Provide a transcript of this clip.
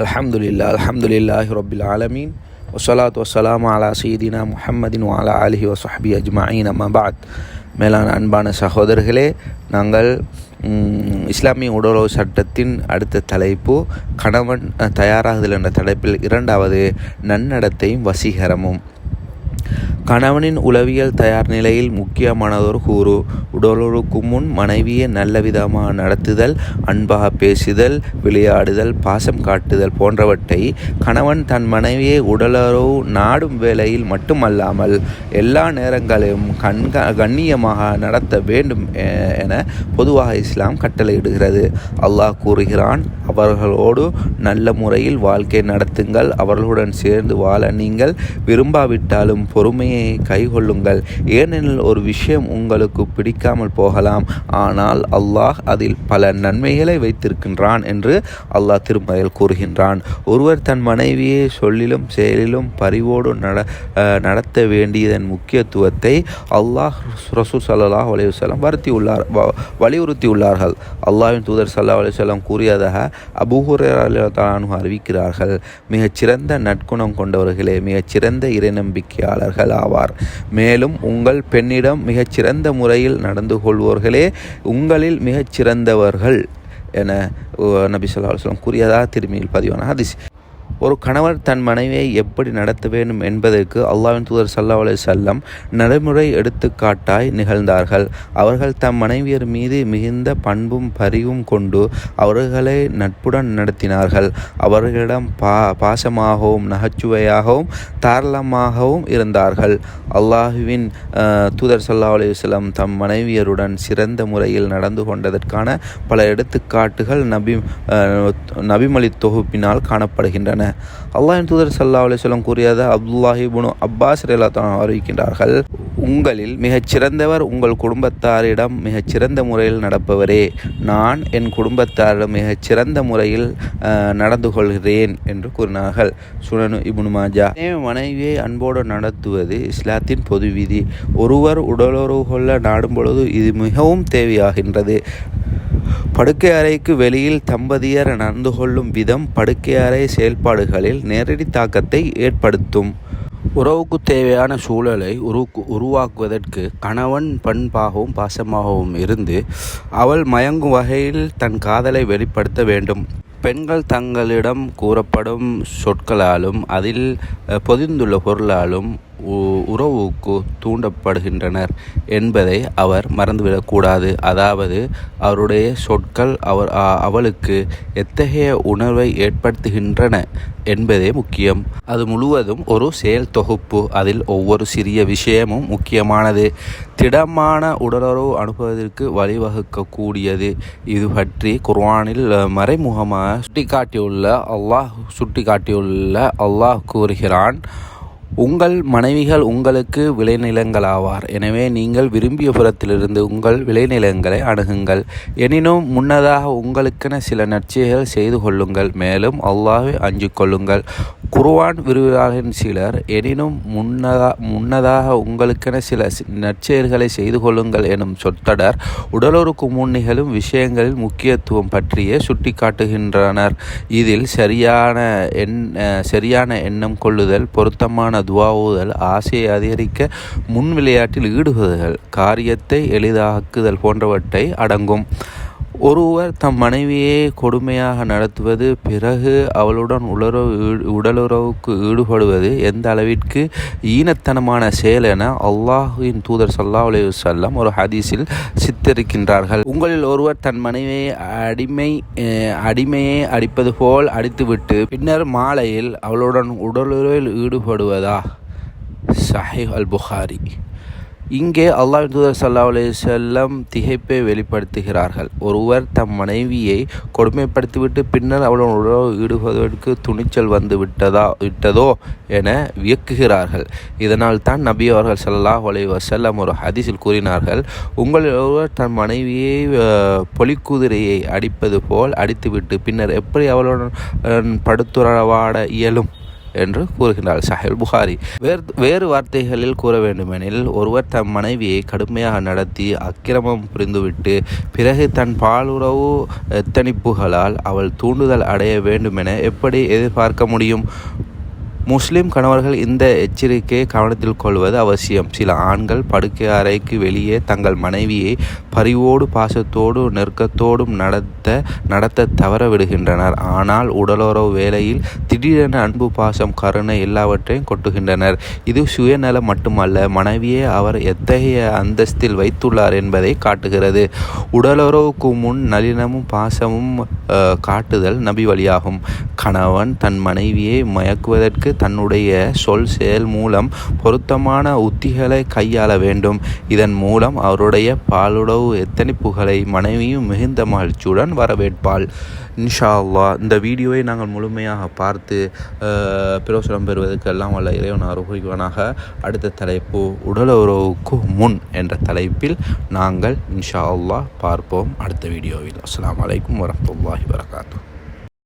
அலமதுல்லா அல்ஹம்துலில்லாஹி ரபில் ஆலமீன் வசலாத் வசலாம் அலா சீதினா முஹம்மதின் வாலா அலிஹி வசஹபி அஜ்மாயின் அம்மாபாத் மேலான அன்பான சகோதரர்களே நாங்கள் இஸ்லாமிய உடலுறவு சட்டத்தின் அடுத்த தலைப்பு கணவன் தயாராகுதல் என்ற தலைப்பில் இரண்டாவது நன்னடத்தையும் வசீகரமும். கணவனின் உளவியல் தயார் நிலையில் முக்கியமானதொரு கூறு. உடலுறவுக்கு முன் மனைவியை நல்ல விதமாக நடத்துதல் அன்பாக பேசுதல் விளையாடுதல் பாசம் காட்டுதல் போன்றவற்றை கணவன் தன் மனைவியை உடலுறவு நாடும் வேளையில் மட்டுமல்லாமல் எல்லா நேரங்களையும் கண்க கண்ணியமாக நடத்த வேண்டும் என பொதுவாக இஸ்லாம் கட்டளையிடுகிறது. அல்லாஹ் கூறுகிறான் அவர்களோடு நல்ல முறையில் வாழ்க்கை நடத்துங்கள். அவர்களுடன் சேர்ந்து வாழ நீங்கள் விரும்பாவிட்டாலும் பொறுமையை கைகொள்ளுங்கள். ஏனெனில் ஒரு விஷயம் உங்களுக்கு பிடிக்காமல் போகலாம். ஆனால் அல்லாஹ் அதில் பல நன்மைகளை வைத்திருக்கின்றான் என்று அல்லாஹ் திருமறையில் கூறுகின்றான். ஒருவர் தன் மனைவியை சொல்லிலும் செயலிலும் பரிவோடு நட நடத்த வேண்டியதன் முக்கியத்துவத்தை அல்லாஹ் ரசூ சல்லாஹ் அலையுசல்லாம் வருத்தியுள்ளார் வ- வலியுறுத்தியுள்ளார்கள் அல்லாஹ்வின் தூதர் சல்லா அலையுசல்லாம் கூறியதாக அபூஹுரானு அறிவிக்கிறார்கள். மிகச்சிறந்த நற்குணம் கொண்டவர்களே மிகச்சிறந்த இறைநம்பிக்கையாளர்கள்? ஆவார். மேலும் உங்கள் பெண்ணிடம் மிகச்சிறந்த முறையில் நடந்து கொள்வோர்களே உங்களில் மிகச்சிறந்தவர்கள் என நபி ஸல்லல்லாஹு சொல்லம் கூறியதாக திரும்பியில் பதிவான ஹதீஸ். ஒரு கணவர் தன் மனைவியை எப்படி நடத்த வேண்டும் என்பதற்கு அல்லாஹ்வின் தூதர் சல்லா அலி வஸல்லம் நடைமுறை எடுத்துக்காட்டாய் நிகழ்ந்தார்கள். அவர்கள் தம் மனைவியர் மீது மிகுந்த பண்பும் பரிவும் கொண்டு அவர்களை நட்புடன் நடத்தினார்கள். அவர்களிடம் பா பாசமாகவும் நகைச்சுவையாகவும் தாராளமாகவும் இருந்தார்கள். அல்லாஹுவின் தூதர் சல்லா அலி வஸல்லம் தம் மனைவியருடன் சிறந்த முறையில் நடந்து கொண்டதற்கான பல எடுத்துக்காட்டுகள் நபி நபிமொழி தொகுப்பினால் காணப்படுகின்றன. அல்லாஹின் தூதர் சல்லா அலிஸ்லம் கூறியது அப்துல்லாஹிபுனு அப்பாஸ் ரேலாத்தான் அறிவிக்கின்றார்கள். உங்களில் மிகச் சிறந்தவர் உங்கள் குடும்பத்தாரிடம் மிகச் சிறந்த முறையில் நடப்பவரே. நான் என் குடும்பத்தாரிடம் மிகச் சிறந்த முறையில் நடந்து கொள்கிறேன் என்று கூறினார்கள். சுனனு இபுனு மாஜா. மனைவியை அன்போடு நடத்துவது இஸ்லாத்தின் பொது விதி. ஒருவர் உடலுறவு கொள்ள நாடும் பொழுது இது மிகவும் தேவையாகின்றது. படுக்கை அறைக்கு வெளியில் தம்பதியர் நடந்து கொள்ளும் விதம் படுக்கை அறை செயல்பாடுகளில் நேரடி தாக்கத்தை ஏற்படுத்தும். உறவுக்கு தேவையான சூழலை உரு உருவாக்குவதற்கு கணவன் பண்பாகவும் பாசமாகவும் இருந்து அவள் மயங்கும் வகையில் தன் காதலை வெளிப்படுத்த வேண்டும். பெண்கள் தங்களிடம் கூறப்படும் சொற்களாலும் அதில் பொதிந்துள்ள பொருளாலும் உறவுக்கு தூண்டப்படுகின்றனர் என்பதை அவர் மறந்துவிடக்கூடாது. அதாவது அவருடைய சொற்கள் அவர் அவளுக்கு எத்தகைய உணர்வை ஏற்படுத்துகின்றன என்பதே முக்கியம். அது முழுவதும் ஒரு செயல் தொகுப்பு. அதில் ஒவ்வொரு சிறிய விஷயமும் முக்கியமானது. திடமான உடலுறவு அனுப்புவதற்கு வழிவகுக்கக்கூடியது. இது பற்றி குர்ஆனில் மறைமுகமாக சுட்டிக்காட்டியுள்ள அல்லாஹ் சுட்டிக்காட்டியுள்ள அல்லாஹ் கூறுகிறான் உங்கள் மனைவிகள் உங்களுக்கு விளைநிலங்களாவார். எனவே நீங்கள் விரும்பிய புறத்திலிருந்து உங்கள் விளைநிலங்களை அணுகுங்கள். எனினும் முன்னதாக உங்களுக்கென சில நற்செயல்கள் செய்து கொள்ளுங்கள். மேலும் அல்லாஹை அஞ்சு கொள்ளுங்கள். குருவான் விரிவுரையாளரின் சிலர் எனினும் முன்னதா முன்னதாக உங்களுக்கென சில நற்செயல்களை செய்து கொள்ளுங்கள் எனும் சொற்றொடர் உடலுறவுக்கு முன் நிகழும் விஷயங்களில் முக்கியத்துவம் பற்றியே சுட்டிக்காட்டுகின்றனர். இதில் சரியான எண் சரியான எண்ணம் கொள்ளுதல் பொருத்தமான துவாவுதல் ஆசையை அதிகரிக்க முன் விளையாட்டில் ஈடுபடுதல் காரியத்தை எளிதாக்குதல் போன்றவற்றை அடங்கும். ஒருவர் தம் மனைவியை கொடுமையாக நடத்துவது பிறகு அவளுடன் உளறவு ஈடு- உடலுறவுக்கு ஈடுபடுவது எந்த அளவிற்கு ஈனத்தனமான செயல் என அல்லாஹுவின் தூதர் சல்லா அலி வஸல்லம் ஒரு ஹதீஸில் சித்தரிக்கின்றார்கள். உங்களில் ஒருவர் தன் மனைவியை அடிமை அடிமையை அடிப்பது போல் அடித்துவிட்டு பின்னர் மாலையில் அவளுடன் உடலுறவில் ஈடுபடுவதா? சஹீஹ் அல் புகாரி. இங்கே அல்லாஹ் தூதர் சல்லா செல்லம் திகைப்பை வெளிப்படுத்துகிறார்கள். ஒருவர் தம் மனைவியை கொடுமைப்படுத்திவிட்டு பின்னர் அவளுடன் உறவு ஈடுபடுவதற்கு துணிச்சல் வந்து விட்டதா விட்டதோ என வியக்குகிறார்கள். இதனால் தான் நபி அவர்கள் ஸல்லல்லாஹு அலி வசல்லம் ஒரு ஹதீஸில் கூறினார்கள் உங்கள் ஒருவர் தன் மனைவியை பொலிக்குதிரையை அடிப்பது போல் அடித்துவிட்டு பின்னர் எப்படி அவளுடன் படுத்துறவாட இயலும்? என்று கூறுகின்றார். சாஹில் புகாரி. வேறு வேறு வார்த்தைகளில் கூற வேண்டுமெனில் ஒருவர் தம் மனைவியை கடுமையாக நடத்தி அக்கிரமம் புரிந்துவிட்டு பிறகு தன் பாலுறவு எத்தனிப்புகளால் அவள் தூண்டுதல் அடைய வேண்டுமென எப்படி எதிர்பார்க்க முடியும்? முஸ்லிம் கணவர்கள் இந்த எச்சரிக்கையை கவனத்தில் கொள்வது அவசியம். சில ஆண்கள் படுக்கை அறைக்கு வெளியே தங்கள் மனைவியை பரிவோடு பாசத்தோடு நெருக்கத்தோடும் நடத்த நடத்த தவற விடுகின்றனர் ஆனால் உடலுறவு வேலையில் திடீரென அன்பு பாசம் கருணை எல்லாவற்றையும் கொட்டுகின்றனர். இது சுயநலம் மட்டுமல்ல மனைவியை அவர் எத்தகைய அந்தஸ்தில் வைத்துள்ளார் என்பதை காட்டுகிறது. உடலுறவுக்கு முன் நளினமும் பாசமும் காட்டுதல் நபி வழியாகும். கணவன் தன் மனைவியை மயக்குவதற்கு தன்னுடைய சொல் செயல் மூலம் பொருத்தமான உத்திகளை கையாள வேண்டும். இதன் மூலம் அவருடைய பாலுறவு எத்தனிப்புகளை மனைவியும் மிகுந்த மகிழ்ச்சியுடன் வரவேற்பாள். இன்ஷா அல்லா இந்த வீடியோவை நாங்கள் முழுமையாக பார்த்து பிரயோசனம் பெறுவதற்கெல்லாம் வல்ல இறைவன் அருகுவனாக அடுத்த தலைப்பு உடல் உறவுக்கு முன் என்ற தலைப்பில் நாங்கள் இன்ஷா அல்லா பார்ப்போம் அடுத்த வீடியோவில். அஸ்லாம் வலைக்கம் வரமத்துல்லாஹி வரகாத்தூ